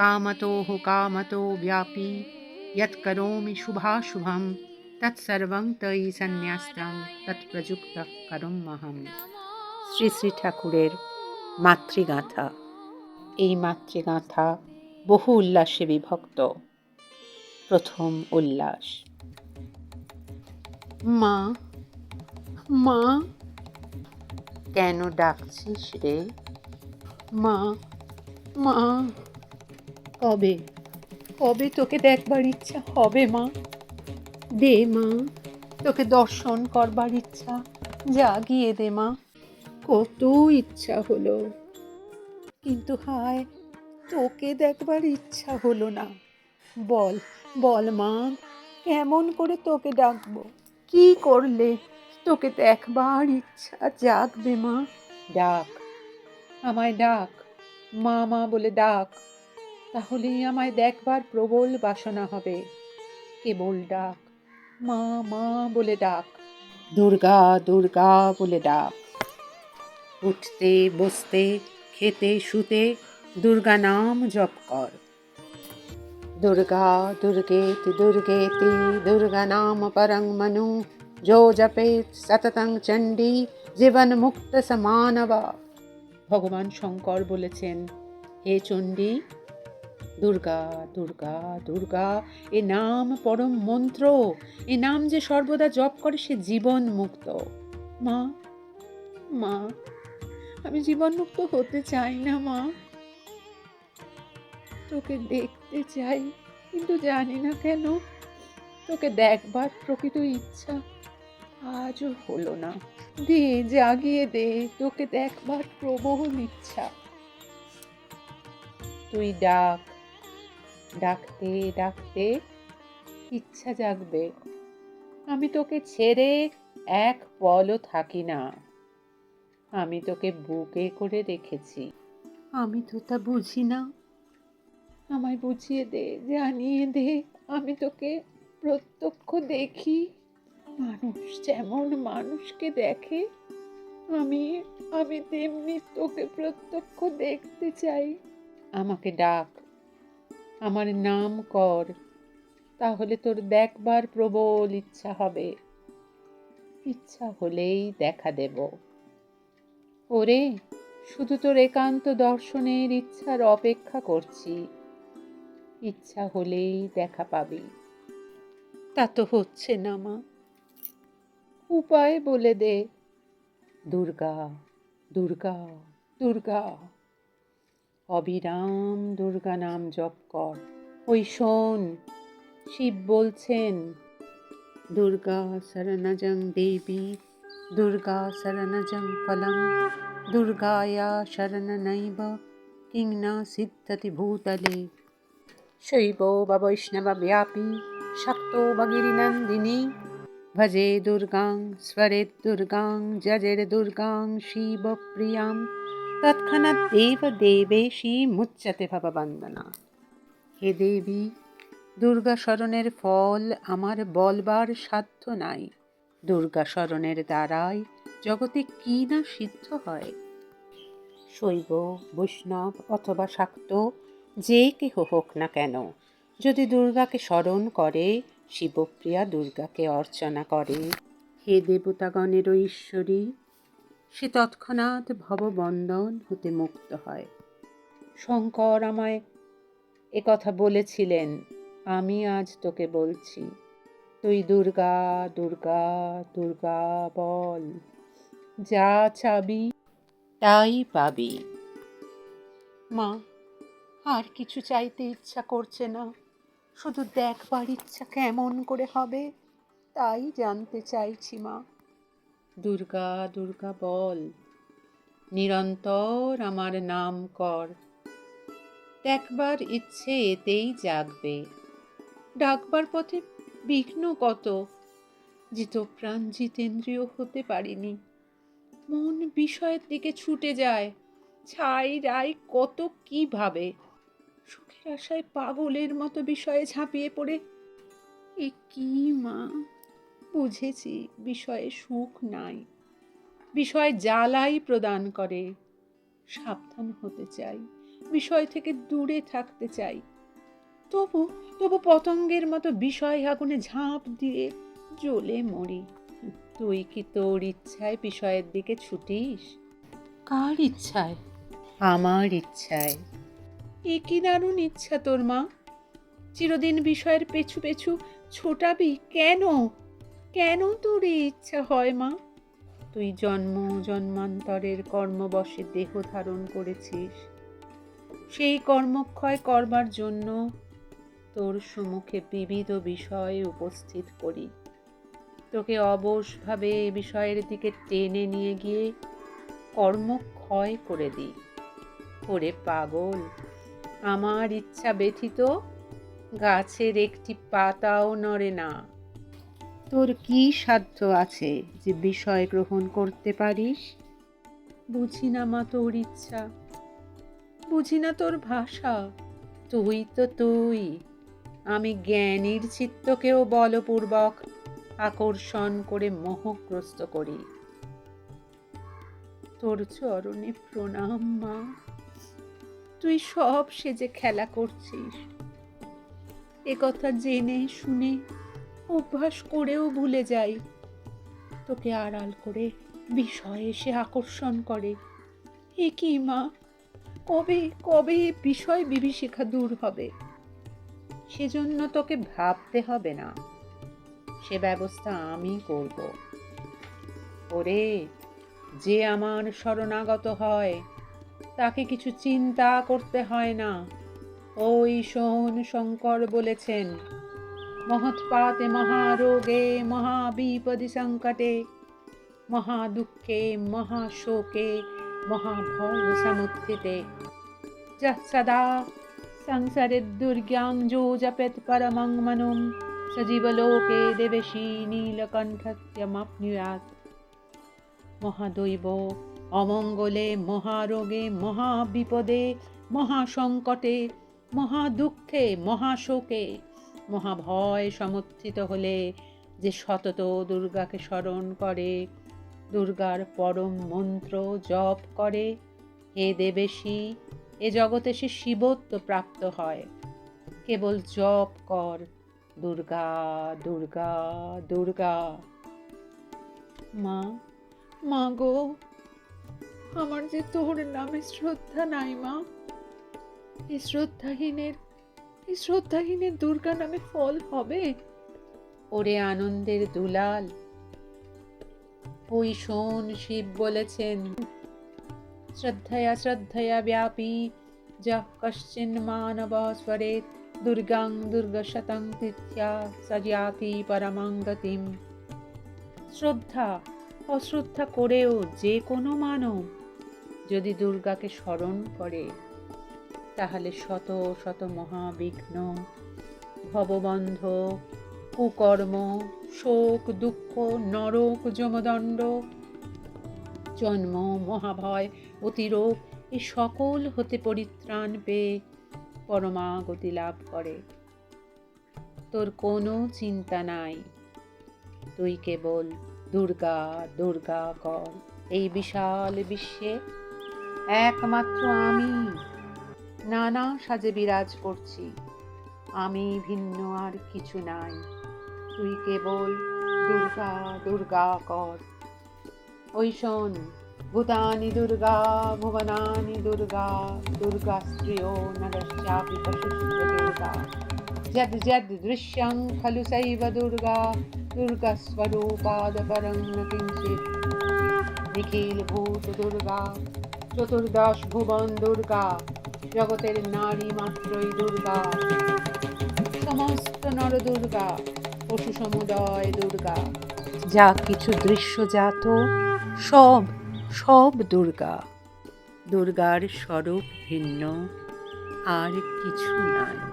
कामतोः कामतो व्यापी यत्करोमि शुभाशुभं তৎসর্বং তৈ সন্ন্যাস্তং তৎপ্রযুক্ত করম মহম শ্রী শ্রী ঠাকুরের মাতৃগাথা এই মাতৃগাথা বহু উল্লাসে বিভক্ত প্রথম উল্লাস মা মা কেন ডাকছিস রে মা মা কবে? কবে তোকে দেখবার ইচ্ছা হবে, মা? দে, মা। তোকে দর্শন করবার ইচ্ছা। জাগিয়ে দে, মা। কত ইচ্ছা হলো। কিন্তু হায়, তোকে দেখবার ইচ্ছা হলো না। বল বল, মা, কেমন করে তোকে ডাকবো? কি করলে তোকে দেখবার ইচ্ছা জাগবে, মা? ডাক। আমায় ডাক। মা মা বলে ডাক। তাহলেই আমায় দেখবার প্রবল বাসনা হবে। কেবল ডাক। মা মা বলে ডাক। দুর্গা দুর্গা বলে ডাক। উঠতে, বসতে, খেতে, শুতে দুর্গা নাম জপ কর। দুর্গা, দুর্গেতি দুর্গেতি, দুর্গা নাম পরং মনু। জো জপে সততং চণ্ডী, জীবন মুক্ত সমানবা। ভগবান শঙ্কর বলেছেন, হে চণ্ডী দুর্গা দুর্গা দুর্গা, এ নাম পরম মন্ত্র। এ নাম যে সর্বদা জপ করে সে জীবন মুক্ত। মা মা, আমি জীবন মুক্ত হতে চাই না, মা। তোকে দেখতে চাই, কিন্তু জানি না কেন। তোকে দেখবার প্রকৃত ইচ্ছা আজও হলো না। দে জাগিয়ে দে, তোকে দেখবার প্রবল ইচ্ছা। তুই ডাক ডাকতে ডাকতে ইচ্ছা জাগবে। আমি তোকে ছেড়ে এক পলও থাকি না। আমি তোকে বুকে করে রেখেছি। আমি তো তা বুঝি না। আমায় বুঝিয়ে দে, জানিয়ে দে, আমি তোকে প্রত্যক্ষ দেখি। মানুষ যেমন মানুষকে দেখে, আমি আমি তেমনি তোকে প্রত্যক্ষ দেখতে চাই। আমাকে ডাক আমার নাম কর, তাহলে তোর দেখবার প্রবল ইচ্ছা হবে। ইচ্ছা হলেই দেখা দেব। ওরে, শুধু তোর একান্ত দর্শনের ইচ্ছার অপেক্ষা করছি। ইচ্ছা হলেই দেখা পাবি। তা তো হচ্ছে না, মা। উপায় বলে দে। দুর্গা দুর্গা দুর্গা। অবিরাম দুর্গা নাম জপ কর। ওই শোন, শিব বলছেন, দুর্গা শরণজং দেবী, দুর্গা শরণজং ফলম দুর্গায়া শরণনৈব কিং না সিদ্ধতি ভূতলে শৈব বা বৈষ্ণব ব্যাপী শক্তো বা গিরিনন্দিনী, ভজে দুর্গাং স্বরেদ দুর্গাং, যজের দুর্গাং শিবপ্রিয়াম তৎক্ষণাৎ দেব দেবেশী মুচ্যতে ভববন্দনা। হে দেবী, দুর্গা স্মরণের ফল আমার বলবার সাধ্য নাই। দুর্গা স্মরণের দ্বারাই জগতে কি না সিদ্ধ হয়? শৈব, বৈষ্ণব অথবা শাক্ত, যে কেহ হোক না কেন, যদি দুর্গাকে স্মরণ করে, শিবপ্রিয়া দুর্গাকে অর্চনা করে। হে দেবতাগণের ঈশ্বরী সে তৎক্ষণাৎ ভববন্ধন হতে মুক্ত হয়। শঙ্কর আমায় এ কথা বলেছিলেন, আমি আজ তোকে বলছি। তুই দুর্গা দুর্গা দুর্গা বল, যা চাবি তাই পাবি। মা, আর কিছু চাইতে ইচ্ছা করছে না। শুধু দেখবার ইচ্ছা কেমন করে হবে, তাই জানতে চাইছি মা। দুর্গা দুর্গা বল। নিরন্তর আমার নাম কর। দেখবার ইচ্ছে এতেই জাগবে। ডাকবার পথে বিঘ্ন কত? জিতপ্রাণ জিতেন্দ্রিয় হতে পারিনি। মন বিষয়ের দিকে ছুটে যায়। ছাই রাই কত কি ভাবে? সুখের আশায় পাগলের মতো বিষয়ে ঝাঁপিয়ে পড়ে। এ কি মা? বুঝেছি বিষয়ে সুখ নাই। বিষয় জ্বালাই প্রদান করে। সাবধান হতে চাই। বিষয় থেকে দূরে থাকতে চাই। তবু তবু পতঙ্গের মতো বিষয় আগুনে ঝাঁপ দিয়ে জ্বলে মরি। তুই কি তোর ইচ্ছায় বিষয়ের দিকে ছুটিস? কার ইচ্ছায়? আমার ইচ্ছায়। এ কি দারুণ ইচ্ছা তোর মা। চিরদিন বিষয়ের পেছু পেছু ছোটাবি কেন? কেন তোর এই ইচ্ছা হয়, মা? তুই জন্ম জন্মান্তরের কর্মবশে দেহ ধারণ করেছিস। সেই কর্মক্ষয় করবার জন্য তোর সম্মুখে বিবিধ বিষয় উপস্থিত করি। তোকে অবশভাবে এ বিষয়ের দিকে টেনে নিয়ে গিয়ে কর্মক্ষয় করে দিই ওরে পাগল, আমার ইচ্ছা ব্যথিত, গাছের একটি পাতাও নড়ে না। তোর কি সাধ্য আছে যে বিষয় গ্রহণ করতে পারিস? বুঝি না মা তোর ইচ্ছা। বুঝি না তোর ভাষা। তুই তো তুই। আমি জ্ঞানীর চিত্তকেও বলপূর্বক আকর্ষণ করে মোহগ্রস্ত করি। তোর চরণে প্রণাম মা। তুই সব সেজে খেলা করছিস। এ কথা জেনে শুনে অভ্যাস করেও ভুলে যাই। তোকে আড়াল করে বিষয় এসে আকর্ষণ করে। এ কি মা? কবে কবে বিষয় বিভীষিকা দূর হবে? সেজন্য তোকে ভাবতে হবে না। সে ব্যবস্থা আমি করব। ওরে, যে আমার শরণাগত হয়, তাকে কিছু চিন্তা করতে হয় না। ওই শোন শঙ্কর বলেছেন মহৎপাতে মহারোগে মহাবিপদি সংকটে মহাদুঃখে, মহাশোকে মহাভয় সমুত্থিতে যः সদা সংসারে দুর্গাং যো জপেত পরমং মনুম, সজীবলোকে দেবেশী নীলকণ্ঠত্যমাপ্নুয়াত। মহাদৈব, অমঙ্গলে, মহারোগে, মহাবিপদে, মহাসংকটে, মহাদুঃখে, মহাশোকে। মহাভয় সমর্থিত হলে যে সতত দুর্গাকে স্মরণ করে, দুর্গার পরম মন্ত্র জপ করে, হে দেবেশী, এ জগতে সে শিবত্ব প্রাপ্ত হয়। কেবল জপ কর, দুর্গা দুর্গা দুর্গা। মা মা গো, আমার যে তোর নামে শ্রদ্ধা নাই মা। এই শ্রদ্ধাহীনের এই শ্রদ্ধাহীনের দুর্গা নামে ফল হবে? ওরে আনন্দের দুলাল, ওই শোন শিব বলেছেন, শ্রদ্ধয়া শ্রদ্ধয়া ব্যাপী যা কশ্চিন মানব স্বরে দুর্গাং দুর্গশতং তিথ্যা সজাতি পরমাং গতিম। শ্রদ্ধা, অশ্রদ্ধা করেও যে কোনো মানব যদি দুর্গাকে স্মরণ করে। তাহলে শত শত মহাবিঘ্ন, ভববন্ধ, কুকর্ম, শোক, দুঃখ, নরক, যমদণ্ড, জন্ম, মহাভয়, অতিরোগ, এ সকল হতে পরিত্রাণ পেয়ে পরমাগতি লাভ করে। তোর কোনো চিন্তা নাই। তুই কেবল দুর্গা দুর্গা কর। এই বিশাল বিশ্বে একমাত্র আমি। নানা সাজে বিরাজ করছি। আমি ভিন্ন আর কিছু নাই। তুই কেবল দুর্গা দুর্গা কর। ওই শোন, ভূতানি দুর্গা, ভুবনানি দুর্গা দুর্গা স্ত্রিयो নরশ্চাপি দুর্গা। যদ যদ দৃশ্যং খলু সৈব দুর্গা দুর্গা স্বরূপাদ পরং ন কিঞ্চিৎ। নিখিল ভূত দুর্গা, চতুর্দশ ভুবন দুর্গা জগতের নারী মাত্রই দুর্গা। সমস্ত নর দুর্গা, পশু সমুদয় দুর্গা। যা কিছু দৃশ্যজাত সব সব দুর্গা। দুর্গার স্বরূপ ভিন্ন, আর কিছু নাই।